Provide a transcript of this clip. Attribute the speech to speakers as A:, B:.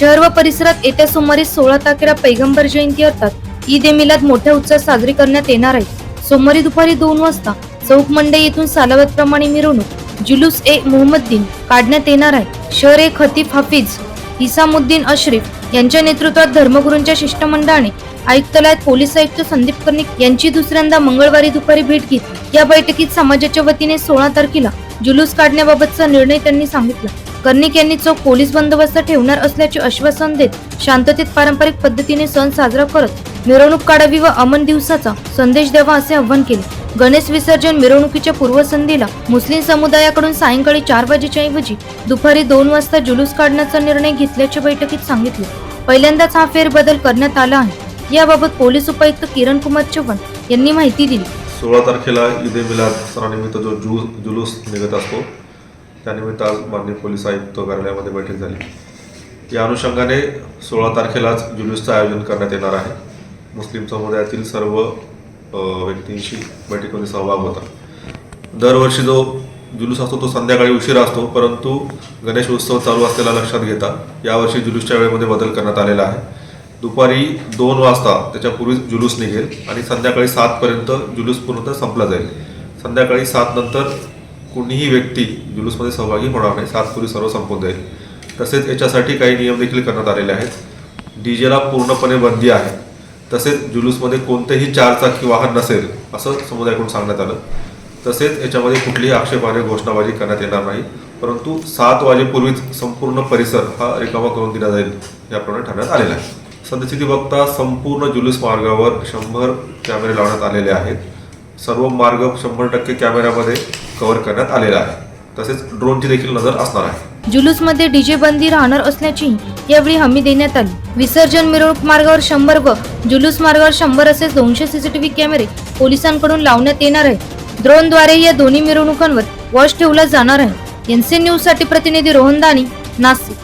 A: शहर व परिसरात येत्या सोमवारी सोळा तारखेला पैगंबर जयंती अर्थात ईद ए मिलाद मोठ्या उत्साहात साजरी करण्यात येणार आहे. सोमवारी दुपारी दोन वाजता चौक मंडई येथून सालावत प्रमाणे मिरवणूक जुलूस ए मोहम्मद्दीन काढण्यात येणार आहे. शहर ए खतीफ हाफिज इसामुद्दीन अश्रीफ यांच्या नेतृत्वात धर्मगुरूंच्या शिष्टमंडळाने आयुक्तालयात पोलीस आयुक्त संदीप कर्णिक यांची दुसऱ्यांदा मंगळवारी दुपारी भेट घेतली. या बैठकीत समाजाच्या वतीने सोळा तारखेला जुलूस काढण्याबाबतचा निर्णय त्यांनी सांगितला. कर्णिक यांनी चौक पोलीस बंदोबस्त ठेवणार असल्याचे आश्वासन देत शांततेत पारंपरिक पद्धतीने सण साजरा करत मिरवणूक काढावी व अमन दिवसाचा संदेश द्यावा असे आवाहन केले. गणेश विसर्जन मिरवणुकीच्या पूर्वसंध्येला मुस्लिम समुदायाकडून सायंकाळी चार वाजेच्या ऐवजी दुपारी दोन वाजता जुलूस काढण्याचा निर्णय घेतल्याचे बैठकीत सांगितले. पहिल्यांदाच हा फेरबदल करण्यात आला आहे. याबाबत पोलीस उपायुक्त किरण कुमार चव्हाण यांनी माहिती दिली.
B: सोळा तारखेला ईद ए मिलाद सणानिमित्त जो जुलूस निघत असतो त्यानिमित्त आज माननीय पोलीस आयुक्त कार्यालयामध्ये बैठक झाली. या अनुषंगाने सोळा तारखेलाच जुलूसचं आयोजन करण्यात येणार आहे. मुस्लिम समुदायातील सर्व व्यक्तींशी बैठकीमध्ये सहभाग होता. दरवर्षी जो जुलूस असतो तो संध्याकाळी उशिरा असतो परंतु गणेश उत्सव चालू असलेला लक्षात घेता यावर्षी जुलूसच्या वेळेमध्ये बदल करण्यात आलेला आहे. दुपारी दोन वाजता त्याच्यापूर्वी जुलूस निघेल आणि संध्याकाळी सातपर्यंत जुलूस पूर्णतः संपला जाईल. संध्याकाळी सात नंतर कुणीही व्यक्ती जुलूसमध्ये सहभागी होणार नाही सातपुरी सर्व संपून जाईल तसेच याच्यासाठी काही नियम देखील करण्यात आलेले आहेत. डी जेला पूर्णपणे बंदी आहे. तसेच जुलूसमध्ये कोणतेही चारचाकी वाहन नसेल असं समुदायाकडून सांगण्यात आलं. तसेच याच्यामध्ये कुठलीही आक्षेपाने घोषणाबाजी करण्यात येणार नाही. परंतु सात वाजेपूर्वीच संपूर्ण परिसर हा रिकामा करून दिला जाईल याप्रमाणे ठरण्यात आलेला आहे. सद्यस्थिती बघता संपूर्ण जुलूस मार्गावर शंभर कॅमेरे लावण्यात आलेले आहेत. सर्व मार्ग शंभर टक्के कॅमेऱ्यामध्ये कव्हर करण्यात आलेला आहे. तसेच ड्रोनची देखील नजर असणार आहे.
A: जुलूसमध्ये डीजे बंदी राहणार असल्याची यावेळी हमी देण्यात आली. विसर्जन मिरवणूक मार्गावर शंभर व जुलूस मार्गावर शंभर असे दोनशे सीसीटीव्ही कॅमेरे पोलिसांकडून लावण्यात येणार आहे ड्रोनद्वारे या दोन्ही मिरवणुकांवर वॉच ठेवला जाणार आहे. एनसी न्यूजसाठी प्रतिनिधी रोहन दानी नाशिक.